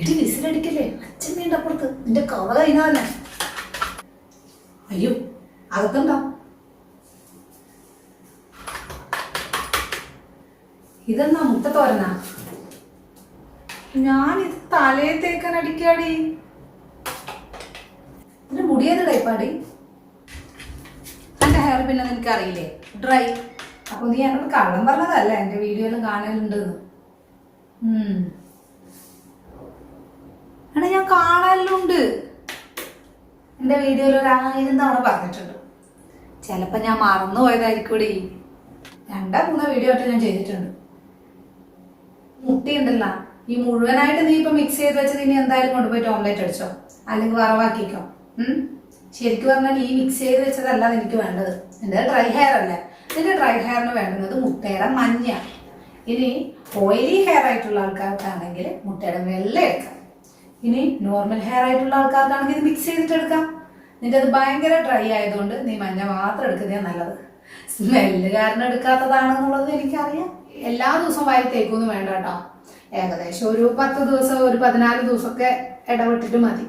ഇടി വിസിലടിക്കല്ലേ? അച്ഛൻ വീണ്ടപ്പുറത്ത് നിന്റെ കവ കഴിഞ്ഞ തന്നെ. അയ്യോ അകത്തുണ്ടോ ഇതെന്നാ മുട്ടത്തോരന തോരനാ? ഞാനിത് തലയെ തേക്കാൻ അടിക്കാടി. എന്റെ മുടിയേത് ടൈപ്പാടി എന്റെ ഹെയർ പിന്നെ നിനക്ക് അറിയില്ലേ ഡ്രൈ അപ്പൊ നീ എന്നോട് കള്ളം പറഞ്ഞതല്ല? എന്റെ വീഡിയോ എല്ലാം കാണലുണ്ട് എടാ ഞാൻ കാണലുണ്ട് എന്റെ വീഡിയോയിൽ ഒരു ആയിരം പറഞ്ഞിട്ടുണ്ട്. ചിലപ്പോ ഞാൻ മറന്നു പോയതായിരിക്കൂടി. രണ്ടാം മൂന്നോ വീഡിയോ ആയിട്ട് ഞാൻ ചെയ്തിട്ടുണ്ട്. മുട്ടിയുണ്ടല്ല. ഈ മുഴുവനായിട്ട് നീ ഇപ്പൊ മിക്സ് ചെയ്ത് വെച്ചത് ഇനി എന്തായാലും കൊണ്ടുപോയിട്ട് ഓംലേറ്റ് അടിച്ചോ? അല്ലെങ്കിൽ വറവാക്കിക്കോ? ശരിക്കും പറഞ്ഞാൽ ഈ മിക്സ് ചെയ്ത് വെച്ചതല്ല എനിക്ക് വേണ്ടത്. എന്റെ ഡ്രൈ ഹെയർ അല്ല? നിന്റെ ഡ്രൈ ഹെയറിന് വേണ്ടുന്നത് മുട്ടയുടെ മഞ്ഞ ഇനി ഓയിലി ഹെയർ ആയിട്ടുള്ള ആൾക്കാർക്കാണെങ്കിൽ മുട്ടയുടെ വെള്ള എടുക്കാം ഇനി നോർമൽ ഹെയർ ആയിട്ടുള്ള ആൾക്കാർക്കാണെങ്കിൽ ഇത് മിക്സ് ചെയ്തിട്ട് എടുക്കാം. നിന്റെ അത് ഭയങ്കര ഡ്രൈ ആയതുകൊണ്ട് നീ മഞ്ഞ മാത്രം എടുക്കുന്നതാണ് നല്ലത്. സ്മെല്ല് കാരണം എടുക്കാത്തതാണെന്നുള്ളത് എനിക്കറിയാം. എല്ലാ ദിവസവും വാരി തേക്കൊന്നും വേണ്ട കേട്ടോ. ഏകദേശം ഒരു പത്ത് ദിവസം ഒരു പതിനാല് ദിവസമൊക്കെ ഇടവിട്ടിട്ട് മതി.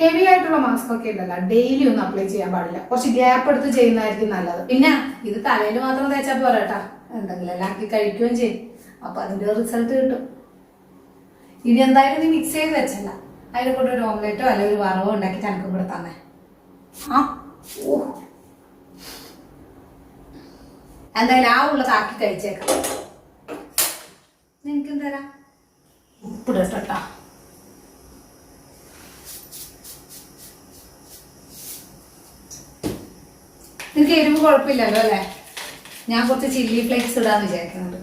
ഹെവി ആയിട്ടുള്ള മാസ്ക് ഒക്കെ ഉണ്ടല്ലോ ഡെയിലി ഒന്നും അപ്ലൈ ചെയ്യാൻ പാടില്ല. കുറച്ച് ഗ്യാപ്പ് എടുത്ത് ചെയ്യുന്നതായിരിക്കും നല്ലത്. പിന്നെ ഇത് തലയിൽ മാത്രം തേച്ചാൽ പോരാട്ടാ എന്തെങ്കിലും ആക്കി കഴിക്കുകയും ചെയ്യും. അപ്പൊ അതിന്റെ റിസൾട്ട് കിട്ടും. ഇനി എന്തായാലും നീ മിക്സ് ചെയ്ത് വെച്ചല്ല അതിന്റെ കൂടെ ഒരു ഓംലെറ്റോ അല്ലെങ്കിൽ ഒരു വറവോ ഉണ്ടാക്കി തനക്കും ഇവിടെ തന്നെ. ആ? ഓ. എന്തായാലും ആ ഉള്ളത് ആക്കി കഴിച്ചേക്കാം. നിനക്ക് എന്തരാ ഉപ്പിടട്ടാ നിനക്ക് എരിവ് കുഴപ്പമില്ലല്ലോ അല്ലേ? ഞാൻ കുറച്ച് ചില്ലി ഫ്ലേക്സ് ഇടാന്ന് വിചാരിക്കുന്നുണ്ട്.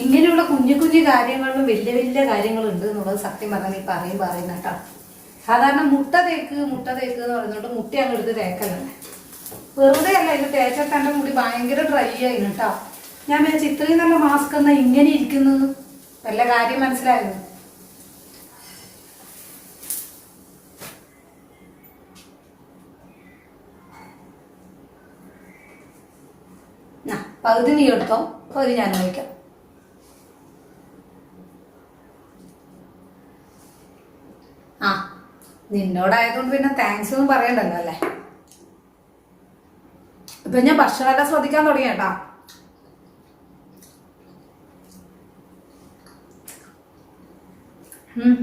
ഇങ്ങനെയുള്ള കുഞ്ഞു കുഞ്ഞു കാര്യങ്ങളിലും വലിയ വലിയ കാര്യങ്ങളുണ്ട് എന്നുള്ളത് സത്യം പറഞ്ഞാൽ ഈ പറയും പറയുന്ന കേട്ടോ. സാധാരണ മുട്ട തേക്ക് മുട്ട തേക്ക് എന്ന് പറയുന്നോണ്ട് മുട്ട അങ്ങ് എടുത്ത് തേക്കലാണ്. വെറുതെ അല്ല ഇത് തേച്ചത്തന്റെ മുടി ഭയങ്കര ഡ്രൈ ആയി കേട്ടോ. ഞാൻ വിചാരിച്ചു ഇത്രയും നല്ല മാസ്ക് എന്നാ ഇങ്ങനെ ഇരിക്കുന്നത്? നല്ല കാര്യം മനസ്സിലായിരുന്നു പകുതി നീ എടുത്തോ? പകുതി ഞാൻ കഴിക്കാം. ആ നിന്നോടായതുകൊണ്ട് പിന്നെ താങ്ക്സ് ഒന്നും പറയണ്ടല്ലോ അല്ലേ? ഇപ്പൊ ഞാൻ ഭക്ഷണമൊക്കെ ശ്രദ്ധിക്കാൻ തുടങ്ങി കേട്ടാ. ഉം.